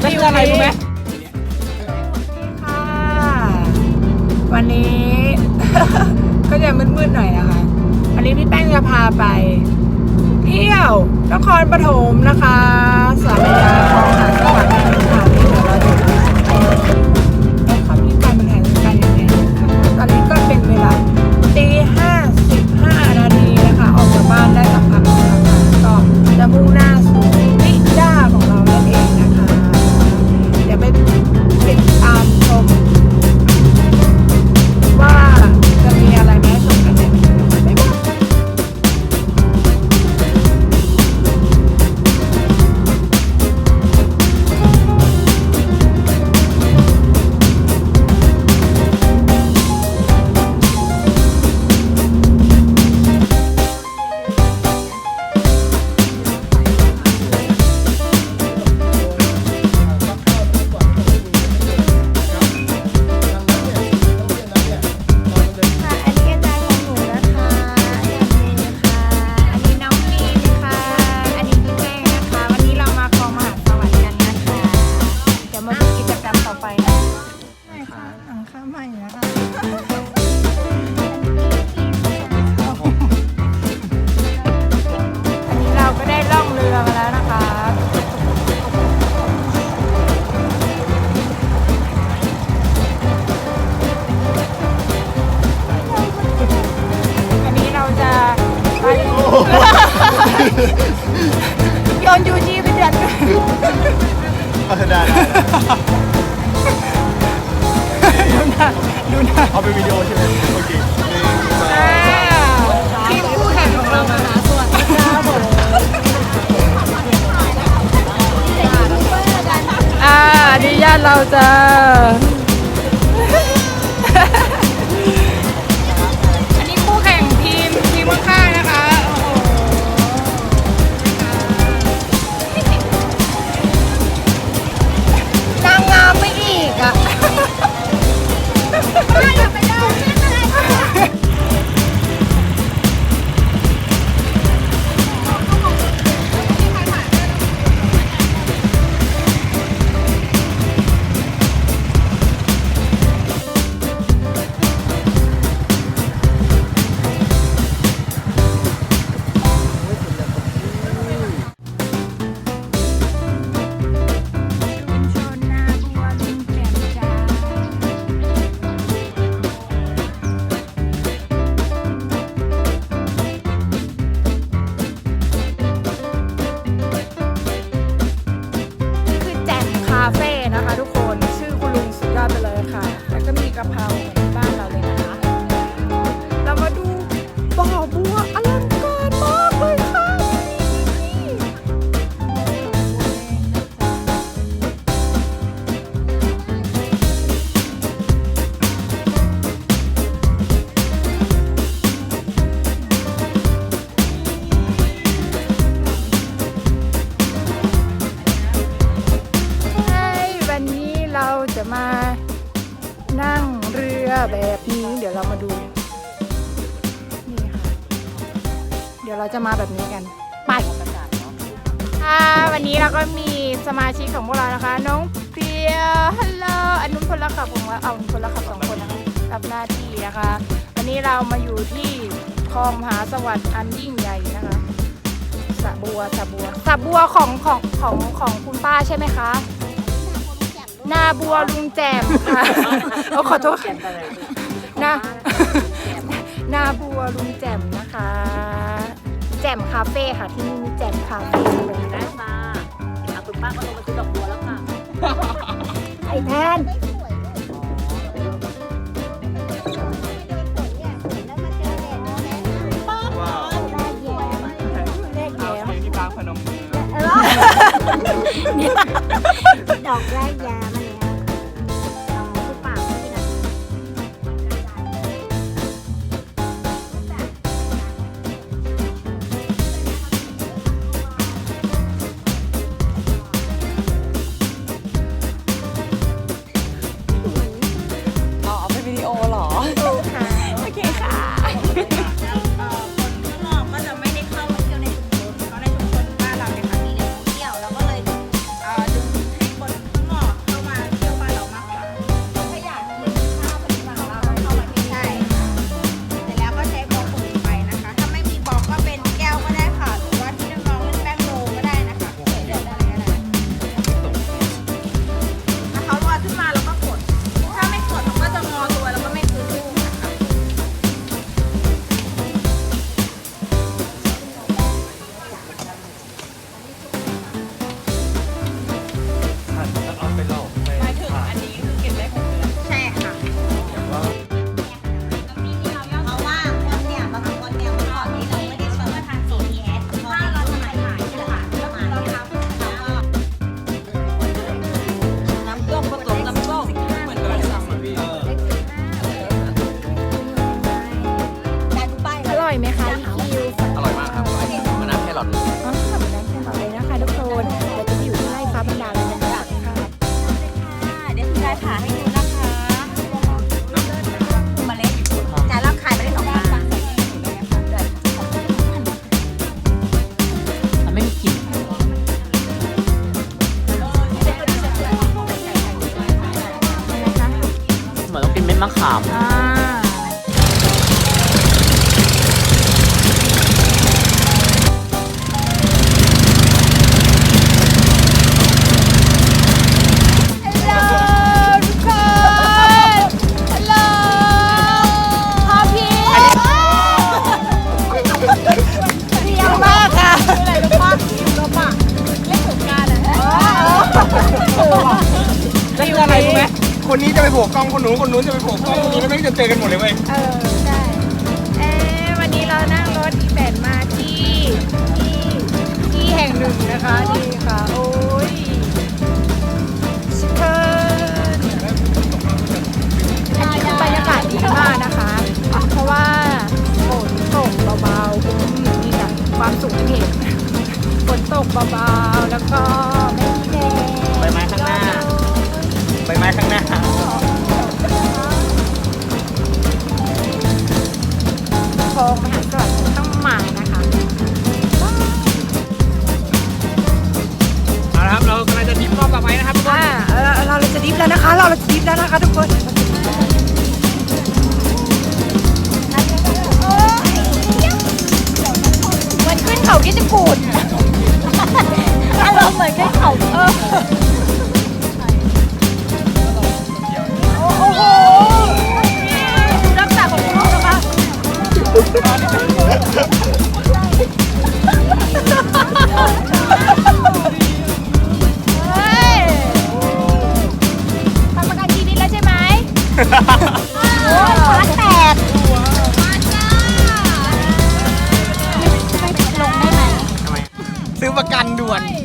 ไม่คืออะไรรู้ไหมค่ะ วันนี้ ก็จะมืดๆหน่อยนะคะ วันนี้พี่แป้งจะพาไป เที่ยวนครปฐมนะคะ โยนยูจีไปเดือดเอาได้ได้ดูหน้าดูหน้าเอาเป็นวิดีโอใช่ไหมโอเคหนึ่งสองอ่าทีมคู่แข่งของเรามาหาส่วนอ่าอนุญาตเราจะ แบบนี้เดี๋ยวเรามาดู นี่ค่ะ เดี๋ยวเราจะมาแบบนี้กัน ไปค่ะวันนี้เราก็มีสมาชิกของพวกเรานะคะ น้องเปียฮัลโหลอันนู้นคนละขับของเราเอาคนละขับสองคนนะคะรับหน้าที่นะคะ วันนี้เรามาอยู่ที่คลองมหาสวัสดิ์อันยิ่งใหญ่นะคะสะบัวสะบัวสะบัวของของของของคุณป้าใช่ไหมคะ นาบัวลุงแจมค่ะเอาขอโทษค่ะนานาบัวลุงแจมนะคะ แจมคาเฟ่ค่ะที่นี่มีแจมคาเฟ่เลยได้มาอะคุณป้าก็ลงมาซื้อดอกบัวแล้วค่ะไอ้แทนว้าวเลขแย้มเพลงที่พักพนมมือดอกแรกยา คนนี้จะไปโผล่กล้องคนนู้นคนนู้นจะไปโผล่กล้องคนนี้แล้วไม่งจะเจอกันหมดเลยเว้ยเออใช่เอ๊ะวันนี้เรานั่งรถอีแตนมาที่ที่ที่แห่งหนึ่งนะคะที่ ม้ข้างหน้าคลองมหาสวัสดิ์ต้องมานะคะเอาละครับเรากำลังจะทิปรอบต่อไปนะครับทุกคนอ่าเออเราเราจะดิฟแล้วนะคะเราเราจะดิฟแล้วนะคะทุกคนเหมือนขึ้นเขาที่จะกูด เฮ้ยทำประกันชีวิตแล้วใช่ไหมโอ้ยฟ้าแตกมาจ้าไม่ลงได้ไหม ซื้อประกันด่วน ใช่